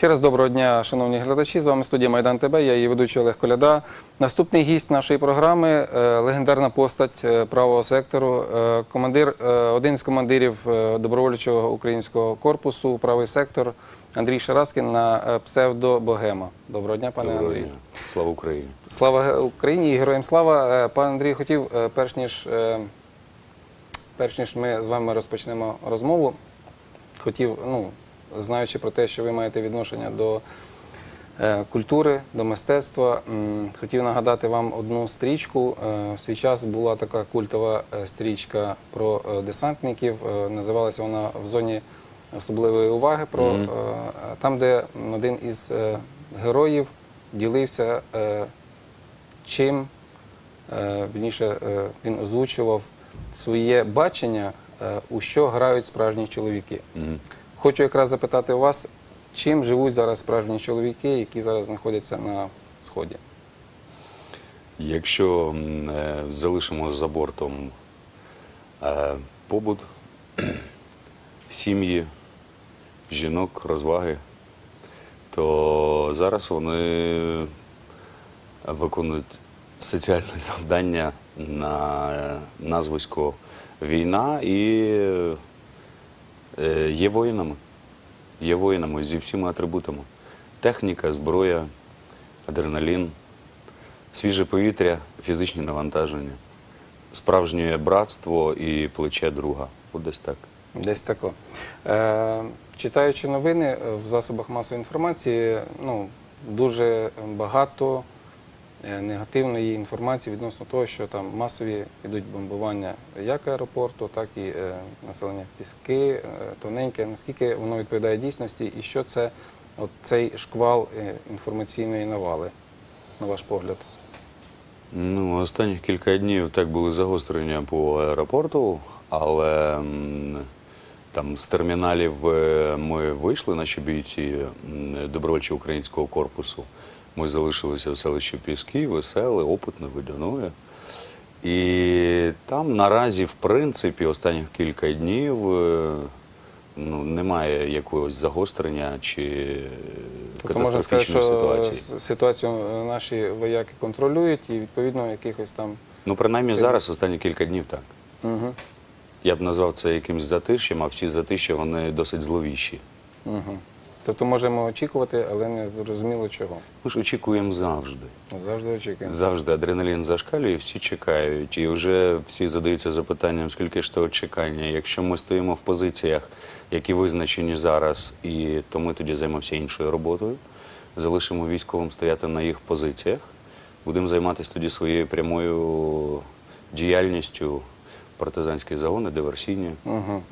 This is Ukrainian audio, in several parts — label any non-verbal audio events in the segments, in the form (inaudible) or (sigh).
Ще раз доброго дня, шановні глядачі. З вами студія Майдан ТБ. Я її ведучий Олег Коляда. Наступний гість нашої програми е, легендарна постать е, правого сектору, е, командир, один з командирів добровольчого українського корпусу, правий сектор Андрій Шараскін на псевдо Богема. Доброго дня, пане Доброго Андрію. дня. Слава Україні. Слава Україні і героям слава. Пане Андрій, хотів, перш ніж, перш ніж ми з вами розпочнемо розмову, хотів, ну, знаючи про те, що ви маєте відношення до е, культури, до мистецтва, хотів нагадати вам одну стрічку. Е, В свій час була така культова е, стрічка про десантників. Називалася вона в зоні особливої уваги. Про, Мгм. е, Там, де один із героїв ділився чим, вірніше, він озвучував своє бачення, у що грають справжні чоловіки. Мгм. Хочу якраз запитати у вас, чим живуть зараз справжні чоловіки, які зараз знаходяться на сході. Якщо е, залишимо за бортом е, побут, (clears throat) сім'ї, жінок, розваги, то зараз вони виконують соціальне завдання на е, назвисько війна і є воїнами. Є воїнами зі всіма атрибутами. Техніка, зброя, адреналін, свіже повітря, фізичні навантаження, справжнє братство і плече друга. От десь так. Десь тако. Е, читаючи новини е, в засобах масової інформації, ну, дуже багато е, негативної інформації відносно того, що там масові йдуть бомбування як аеропорту, так і е, населення Піски, е, тоненьке. Наскільки воно відповідає дійсності, і що це от цей шквал е, інформаційної навали, на ваш погляд? Ну, останніх кілька днів так були загострення по аеропорту, але там з терміналів е, ми вийшли, наші бійці добровольчого українського корпусу. Ми залишилися в селищі Піски, веселе, опитне, водяное. І там наразі, в принципі, останніх кілька днів е, ну, немає якогось загострення чи Тобто катастрофічної ситуації. ситуацію е, наші вояки контролюють і відповідно якихось там. Ну, принаймні Це- зараз, останні кілька днів, так. Угу. Я б назвав це якимось затишчям, а всі затишчя вони досить зловіші. Угу. Тобто можемо очікувати, але не зрозуміло чого. Ми ж очікуємо завжди. Завжди очікуємо. Завжди адреналін зашкалює, всі чекають. І вже всі задаються запитанням, скільки ж того чекання. Якщо ми стоїмо в позиціях, які визначені зараз, і то ми тоді займемося іншою роботою. Залишимо військовим стояти на їх позиціях. Будемо займатися тоді своєю прямою діяльністю, партизанські загони, диверсійні. Угу.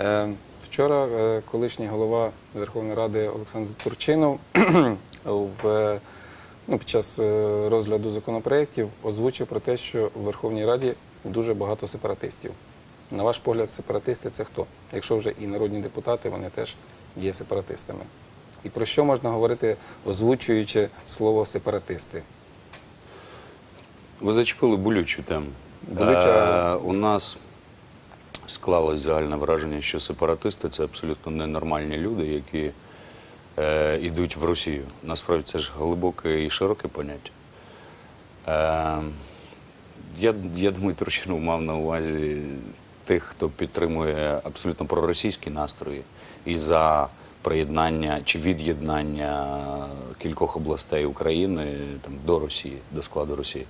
Е, вчора е, колишній голова Верховної Ради Олександр Турчинов (clears throat) в, е, ну, під час е, розгляду законопроєктів озвучив про те, що в Верховній Раді дуже багато сепаратистів. На ваш погляд, сепаратисти це хто? Якщо вже і народні депутати, вони теж є сепаратистами. І про що можна говорити, озвучуючи слово сепаратисти? Ви зачепили болючу тему. Болюча. Е, у нас склалось загальне враження, що сепаратисти це абсолютно ненормальні люди, які е, йдуть в Росію. Насправді це ж глибоке і широке поняття. Е, я, я думаю, Турчинов мав на увазі тих, хто підтримує абсолютно проросійські настрої і за приєднання чи від'єднання кількох областей України там, до Росії, до складу Росії.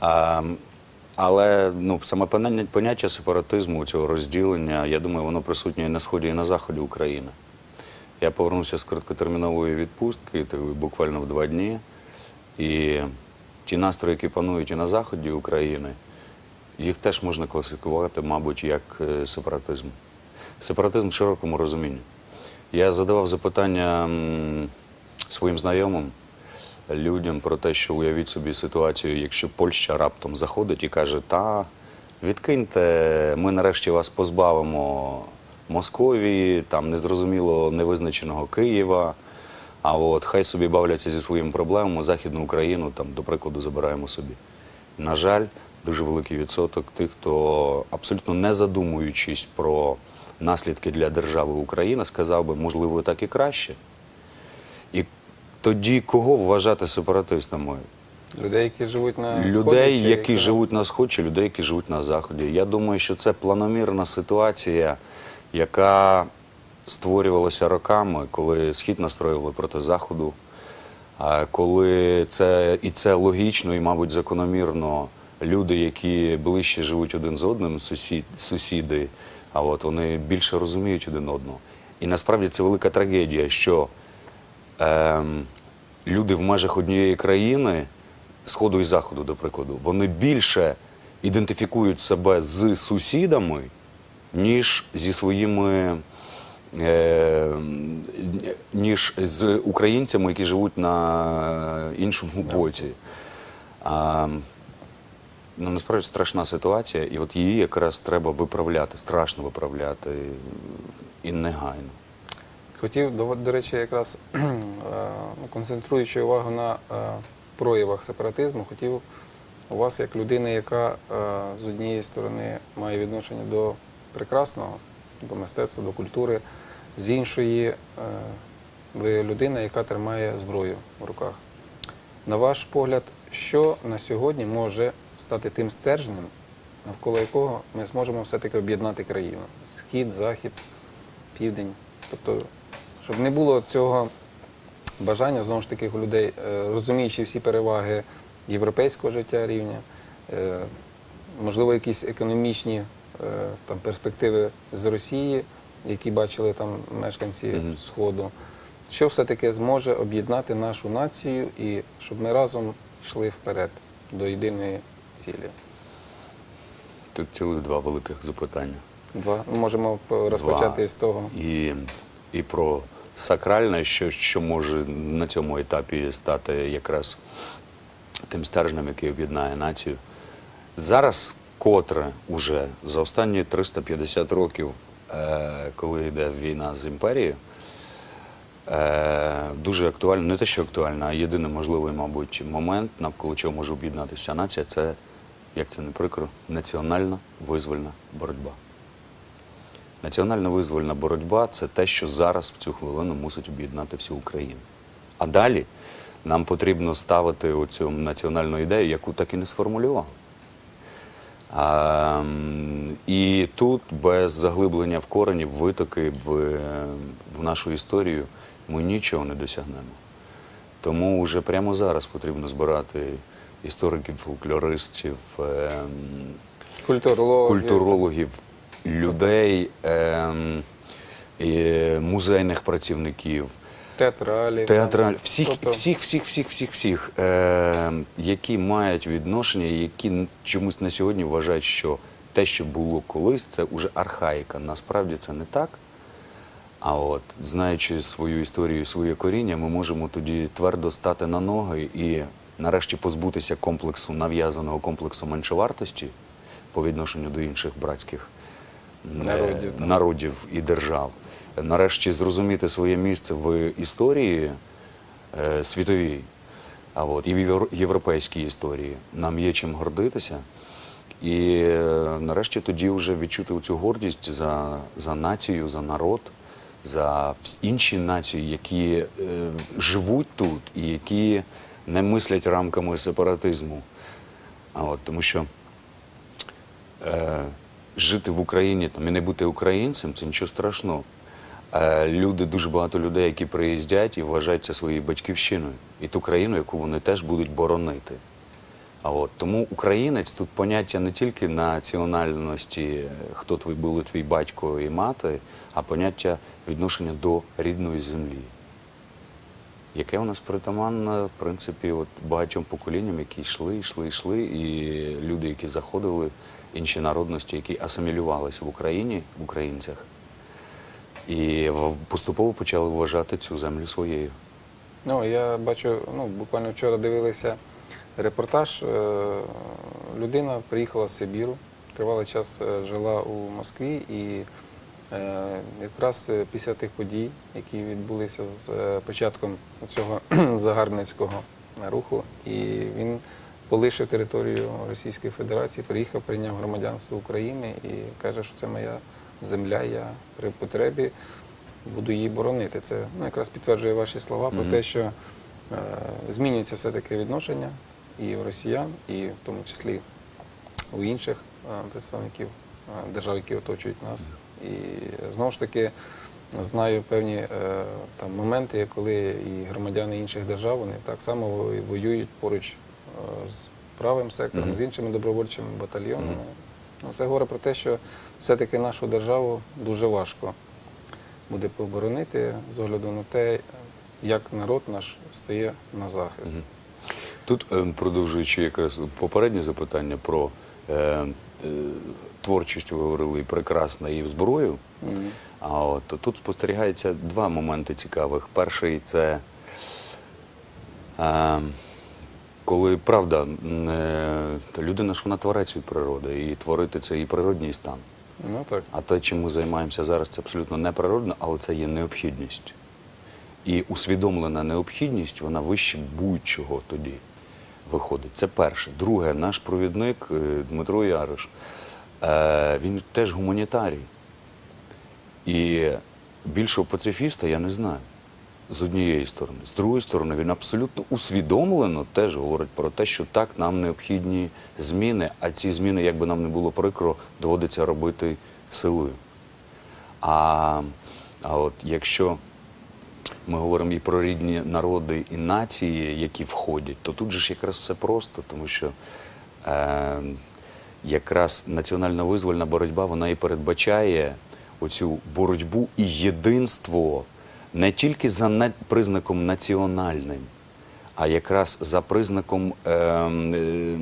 А, але ну, саме поняття- сепаратизму, цього розділення, я думаю, воно присутнє і на сході, і на заході України. Я повернувся з короткотермінової відпустки, буквально в два дні. І ті настрої, які панують і на заході України, їх теж можна класифікувати, мабуть, як е, сепаратизм. Сепаратизм в широкому розумінні. Я задавав запитання своїм знайомим, людям про те, що уявіть собі ситуацію, якщо Польща раптом заходить і каже, та відкиньте, ми нарешті вас позбавимо Московії, там незрозуміло невизначеного Києва. А от хай собі бавляться зі своїми проблемами, Західну Україну, там, до прикладу, забираємо собі. На жаль, дуже великий відсоток тих, хто абсолютно не задумуючись про наслідки для держави Україна, сказав би, можливо, так і краще. Тоді кого вважати сепаратистами? Людей, які живуть на Сході, людей, чи які живуть на сході, чи людей, які живуть на заході. Я думаю, що це планомірна ситуація, яка створювалася роками, коли схід настроювали проти заходу. Коли це і це логічно і, мабуть, закономірно, люди, які ближче живуть один з одним, сусід, сусіди, а от вони більше розуміють один одного. І насправді це велика трагедія, що ем, люди в межах однієї країни, Сходу і Заходу, до прикладу, вони більше ідентифікують себе з сусідами, ніж зі своїми. Е, ніж з українцями, які живуть на іншому боці. А, ну, насправді страшна ситуація, і от її якраз треба виправляти, страшно виправляти і негайно. Хотів, до, до речі, якраз (clears throat) е, ну, концентруючи увагу на е, проявах сепаратизму, хотів у вас, як людини, яка е, з однієї сторони має відношення до прекрасного, до мистецтва, до культури, з іншої ви людина, яка тримає зброю в руках. На ваш погляд, що на сьогодні може стати тим стержнем, навколо якого ми зможемо все-таки об'єднати країну? Схід, захід, південь. Тобто, щоб не було цього бажання, знову ж таки, у людей, е, розуміючи всі переваги європейського життя рівня, е, можливо, якісь економічні е, там, перспективи з Росії, які бачили там мешканці. Сходу. Що все-таки зможе об'єднати нашу націю і щоб ми разом йшли вперед до єдиної цілі? Тут цілих два великих запитання. Два. Можемо розпочати з того. І, і про сакральне, що, що може на цьому етапі стати якраз тим стержнем, який об'єднає націю. Зараз вкотре уже за останні 350 років, е, коли йде війна з імперією, е, дуже актуально, не те, що актуально, а єдиний можливий, мабуть, момент, навколо чого може об'єднатися нація, це, як це не прикро, національна визвольна боротьба. Національна визвольна боротьба це те, що зараз в цю хвилину мусить об'єднати всю Україну. А далі нам потрібно ставити оцю національну ідею, яку так і не сформулював. А, і тут без заглиблення в корені, в витоки в, в нашу історію ми нічого не досягнемо. Тому вже прямо зараз потрібно збирати істориків, фольклористів, ем, Культурологи. культурологів, людей, ем, і музейних працівників, Театралів. театраль, всіх, Тобто- всіх, всіх, всіх, всіх, всіх, ем, які мають відношення, які чомусь на сьогодні вважають, що те, що було колись, це вже архаїка. Насправді це не так. А от, знаючи свою історію своє коріння, ми можемо тоді твердо стати на ноги і нарешті позбутися комплексу, нав'язаного комплексу меншовартості по відношенню до інших братських е, Народів, народів і держав. Нарешті зрозуміти своє місце в історії е, світовій, а от, і в європейській історії. Нам є чим гордитися. І е, нарешті тоді вже відчути цю гордість за, за націю, за народ, за інші нації, які е, живуть тут і які не мислять рамками сепаратизму. А от, тому що е, жити в Україні там, і не бути українцем це нічого страшного. Е, люди, дуже багато людей, які приїздять і вважають це своєю батьківщиною і ту країну, яку вони теж будуть боронити. А от тому українець тут поняття не тільки національності, хто твій були твій батько і мати, а поняття відношення до рідної землі, яке у нас притаманне, в принципі, от багатьом поколінням, які йшли, йшли, йшли, і люди, які заходили, інші народності, які асимілювалися в Україні, в українцях, і поступово почали вважати цю землю своєю. Ну, я бачу, ну, буквально вчора дивилися репортаж. Е, Людина приїхала з Сибіру, тривалий час е, жила у Москві і е, якраз після тих подій, які відбулися з початком цього (clears throat) загарбницького руху, і він полишив територію Російської Федерації, приїхав, прийняв громадянство України і каже, що це моя земля, я при потребі буду її боронити. Це ну, якраз підтверджує ваші слова про те, що е, змінюється все-таки відношення і в росіян, і в тому числі у інших е, представників е, держав, які оточують нас. І знову ж таки знаю певні е, там моменти, коли і громадяни інших держав вони так само воюють поруч з правим сектором, з іншими добровольчими батальйонами. Ну, це говорить про те, що все-таки нашу державу дуже важко буде поборонити з огляду на те, як народ наш стає на захист. Тут, е, продовжуючи якраз попереднє запитання про е, е, творчість, ви говорили, і прекрасна і зброю. Мгм. А от тут спостерігається два моменти цікавих. Перший це е, коли правда, людина ж вона творець від природи, і творити це і природній стан. Ну так. А те, чим ми займаємося зараз, це абсолютно неприродно, але це є необхідність. І усвідомлена необхідність, вона вище будь-чого тоді виходить. Це перше. Друге, наш провідник е, Дмитро Яриш, е, він теж гуманітарій. І більшого пацифіста я не знаю. З однієї сторони. З другої сторони, він абсолютно усвідомлено теж говорить про те, що так, нам необхідні зміни, а ці зміни, як би нам не було прикро, доводиться робити силою. А, а от якщо ми говоримо і про рідні народи і нації, які входять, то тут же ж якраз все просто, тому що е, якраз національна визвольна боротьба вона і передбачає оцю боротьбу і єдинство не тільки за на- признаком національним, а якраз за признаком е, е,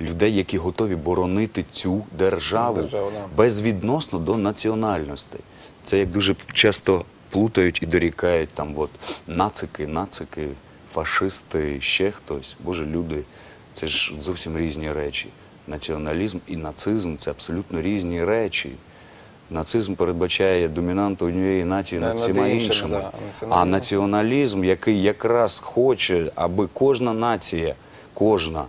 людей, які готові боронити цю державу Державу, да. безвідносно до національностей. Це як дуже часто плутають і дорікають там от нацики, нацики, фашисти, ще хтось. Боже, люди, це ж зовсім різні речі. Націоналізм і нацизм це абсолютно різні речі. Нацизм передбачає домінанту однієї нації над всіма іншими, да. А А націоналізм? який якраз хоче, аби кожна нація, кожна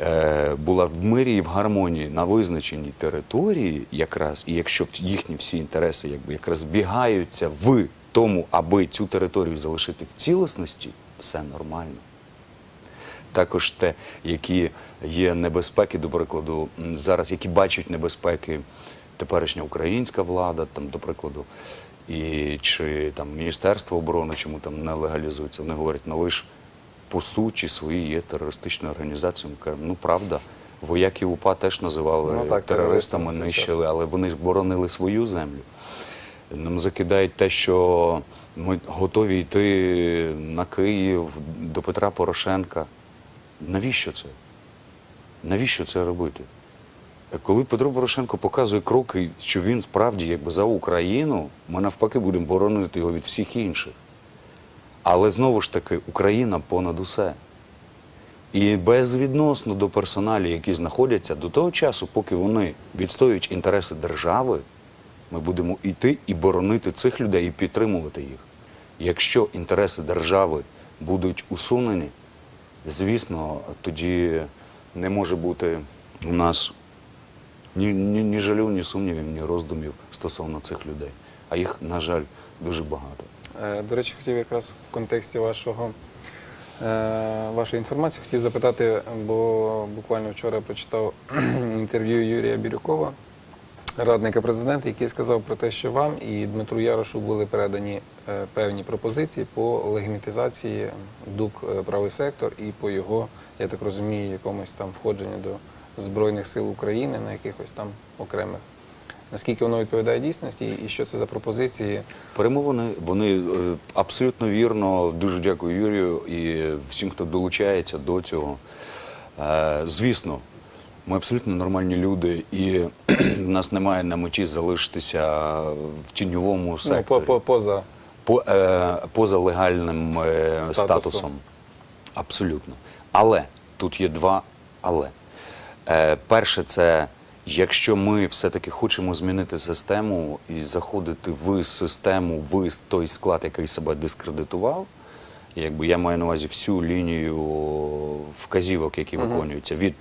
е, була в мирі і в гармонії на визначеній території, якраз, і якщо їхні всі інтереси якби якраз збігаються в тому, аби цю територію залишити в цілісності, все нормально. Також те, які є небезпеки, до прикладу, зараз, які бачать небезпеки теперішня українська влада, там, до прикладу, і чи там Міністерство оборони, чому там не легалізується. Вони говорять, ну ви ж по суті свої є терористичною організацією. Ми кажемо, ну правда, вояків УПА теж називали Ну, так, терористами, нищили, але вони ж боронили свою землю. Нам закидають те, що ми готові йти на Київ до Петра Порошенка. Навіщо це? Навіщо це робити? Коли Петро Порошенко показує кроки, що він справді якби за Україну, ми навпаки будемо боронити його від всіх інших. Але знову ж таки, Україна понад усе. І безвідносно до персоналів, які знаходяться до того часу, поки вони відстоюють інтереси держави, ми будемо йти і боронити цих людей і підтримувати їх. Якщо інтереси держави будуть усунені, звісно, тоді не може бути у нас ні, ні, ні жалю, ні сумнівів, ні роздумів стосовно цих людей. А їх, на жаль, дуже багато. Е, До речі, хотів якраз в контексті вашого, е, вашої інформації хотів запитати, бо буквально вчора прочитав (clears throat) інтерв'ю Юрія Бірюкова, радника президента, який сказав про те, що вам і Дмитру Ярошу були передані е, певні пропозиції по легімітизації ДУК правий сектор і по його, я так розумію, якомусь там входженню до Збройних сил України на якихось там окремих. Наскільки воно відповідає дійсності, і що це за пропозиції? Перемовини вони е, абсолютно вірно. Дуже дякую Юрію і всім, хто долучається до цього. Е, Звісно, ми абсолютно нормальні люди, і (clears throat) в нас немає на меті залишитися в тіньовому Ну, секторі. по, по, поза по, е, поза легальним е, Статусом. статусом. Абсолютно. Але тут є два але. Е, перше, це якщо ми все-таки хочемо змінити систему і заходити в систему, в той склад, який себе дискредитував, якби я маю на увазі всю лінію вказівок, які виконуються, від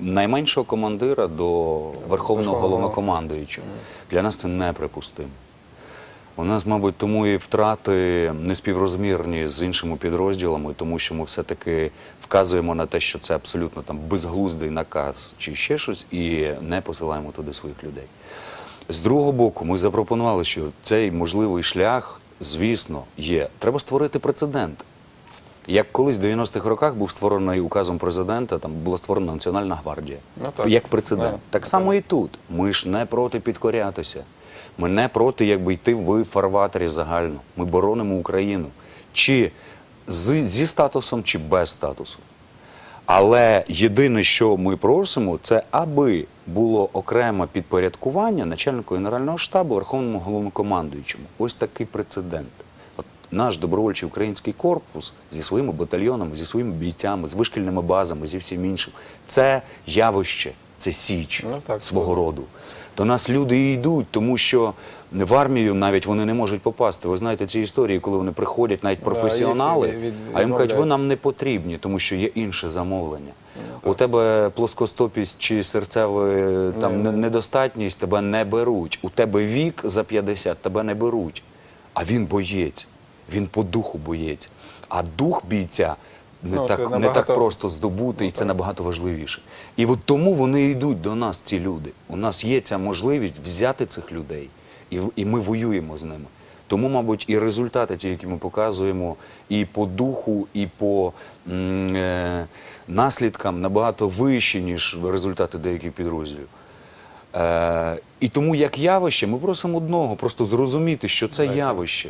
найменшого командира до верховного Верховного. головнокомандуючого. Для нас це неприпустимо. У нас, мабуть, тому і втрати неспіврозмірні з іншими підрозділами, тому що ми все-таки вказуємо на те, що це абсолютно там безглуздий наказ чи ще щось, і не посилаємо туди своїх людей. З другого боку, ми запропонували, що цей можливий шлях, звісно, є. Треба створити прецедент. Як колись в 90-х роках був створений указом президента, там була створена Національна гвардія. Ну, так. Як прецедент. Да, так само і тут. Ми ж не проти підкорятися. Ми не проти, якби йти в фарватері загально. Ми боронимо Україну. Чи з, зі статусом, чи без статусу. Але єдине, що ми просимо, це аби було окреме підпорядкування начальнику Генерального штабу Верховному головнокомандуючому. Ось такий прецедент. От наш добровольчий український корпус зі своїми батальйонами, зі своїми бійцями, з вишкільними базами, зі всім іншим. Це явище, це січ Ну, так, свого роду. До нас люди і йдуть, тому що в армію навіть вони не можуть попасти. Ви знаєте ці історії, коли вони приходять, навіть професіонали, від- від- а їм кажуть, ви нам не потрібні, тому що є інше замовлення. Ну, У тебе плоскостопість чи серцева там не. недостатність тебе не беруть. У тебе вік за 50, тебе не беруть. А він боєць, він по духу боєць. А дух бійця не, Ну, так, не так просто здобути, і це набагато важливіше. І от тому вони йдуть до нас, ці люди. У нас є ця можливість взяти цих людей, і, і ми воюємо з ними. Тому, мабуть, і результати, ті, які ми показуємо, і по духу, і по м, е, наслідкам набагато вищі, ніж результати деяких підрозділів. Е, і тому, як явище, ми просимо одного, просто зрозуміти, що це явище.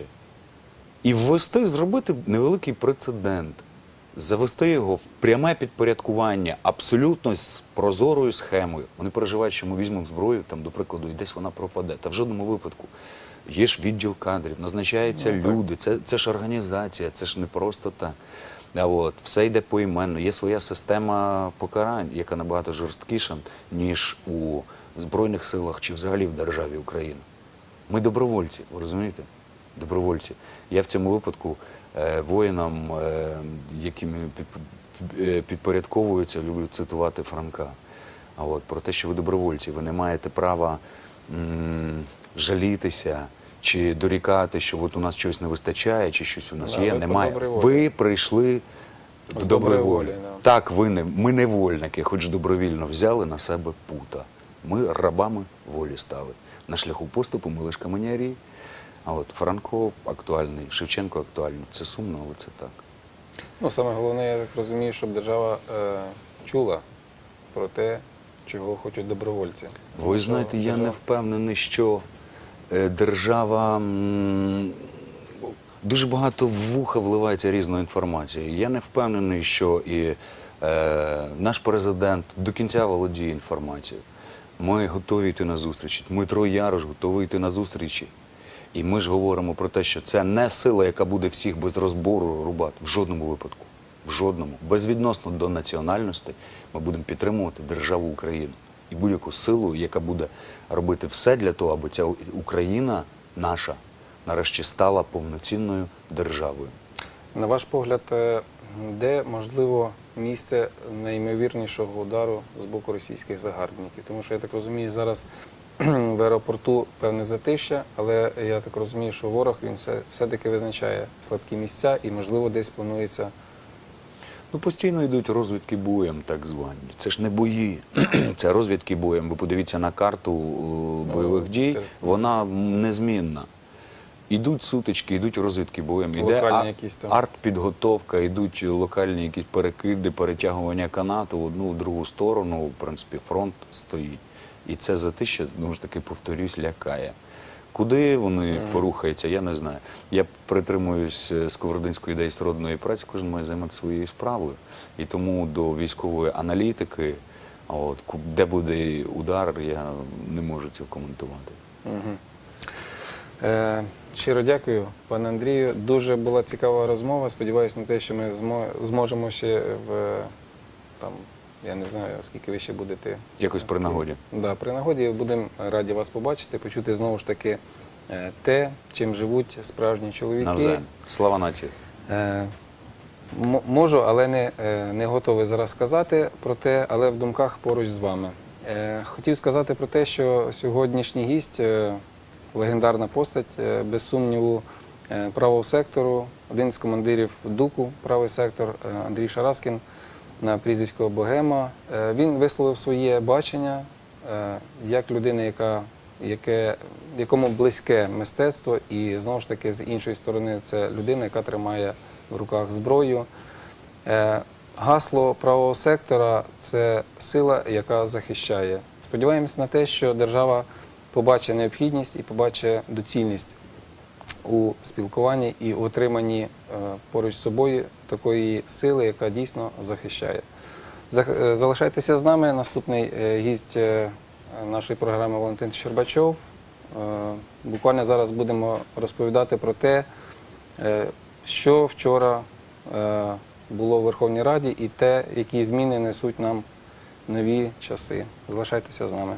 І ввести, зробити невеликий прецедент, завести його в пряме підпорядкування, абсолютно з прозорою схемою. Вони переживають, що ми візьмемо зброю, там, до прикладу, і десь вона пропаде. Та в жодному випадку. Є ж відділ кадрів, назначаються Ну, люди, це, це ж організація, це ж не просто так. А от, все йде поіменно. Є своя система покарань, яка набагато жорсткіша, ніж у Збройних силах чи взагалі в державі Україна. Ми добровольці, ви розумієте? Добровольці. Я в цьому випадку воїнам, е, якими під- е, підпорядковуються, люблю цитувати Франка. А от про те, що ви добровольці, ви не маєте права м, жалітися чи дорікати, що от у нас щось не вистачає, чи щось у нас Да, є, ви немає. Ви прийшли З доброї волі. да. Так, ви не ми невольники, хоч добровільно взяли на себе пута. Ми рабами волі стали. На шляху поступу ми лише каменярі. А от Франко актуальний, Шевченко актуальний. Це сумно, але це так. Ну, саме головне, я так розумію, щоб держава е, чула про те, чого хочуть добровольці. Ви знаєте, я не впевнений, що е, держава м, дуже багато в вуха вливається різної інформації. Я не впевнений, що і е, наш президент до кінця володіє інформацією. Ми готові йти на зустрічі. Дмитро Ярош готовий йти на зустрічі. І ми ж говоримо про те, що це не сила, яка буде всіх без розбору рубати. В жодному випадку. В жодному. Безвідносно до національності ми будемо підтримувати державу Україну і будь-яку силу, яка буде робити все для того, аби ця Україна наша нарешті стала повноцінною державою. На ваш погляд, е, де можливо місце найімовірнішого удару з боку російських загарбників? Тому що я так розумію, зараз (clears throat) в аеропорту певне затища, але я так розумію, що ворог він все, все-таки визначає слабкі місця і, можливо, десь планується. Ну, постійно йдуть розвідки боєм, так звані. Це ж не бої, (clears throat) це розвідки боєм. Ви подивіться на карту е, бойових дій, вона незмінна. Ідуть сутички, йдуть розвідки боєм, іде артпідготовка, йдуть локальні якісь перекиди, перетягування канату в одну в другу сторону. В принципі, фронт стоїть. І це затища, знову ж таки, повторюсь, лякає. Куди вони порухаються, я не знаю. Я притримуюсь е, сковородинської ідеї сродної праці, кожен має займатися своєю справою. І тому до військової аналітики, а от, де буде удар, я не можу цього коментувати. Угу. Е, щиро дякую, пане Андрію. Дуже була цікава розмова. Сподіваюся на те, що ми зможемо ще в там, я не знаю, скільки ви ще будете. Якось при нагоді. Да, при нагоді будемо раді вас побачити, почути знову ж таки е, те, чим живуть справжні чоловіки. Навзаєм. Слава нації! Е, Можу, але не, е, не готовий зараз сказати про те, але в думках поруч з вами. Хотів сказати про те, що сьогоднішній гість легендарна постать, без сумніву, правого сектору, один з командирів ДУКу, правий сектор Андрій Шараскін на прізвисько Богема. Е, Він висловив своє бачення е, як людина, яка, яке, якому близьке мистецтво, і знову ж таки, з іншої сторони, це людина, яка тримає в руках зброю. Е, Гасло правого сектора це сила, яка захищає. Сподіваємось на те, що держава побачить необхідність і побачить доцільність у спілкуванні і отриманні е, поруч з собою такої сили, яка дійсно захищає. Е, Залишайтеся з нами. Наступний е, гість нашої програми Валентин Щербачов. Буквально зараз будемо розповідати про те, що вчора було в Верховній Раді, і те, які зміни несуть нам нові часи. Залишайтеся з нами.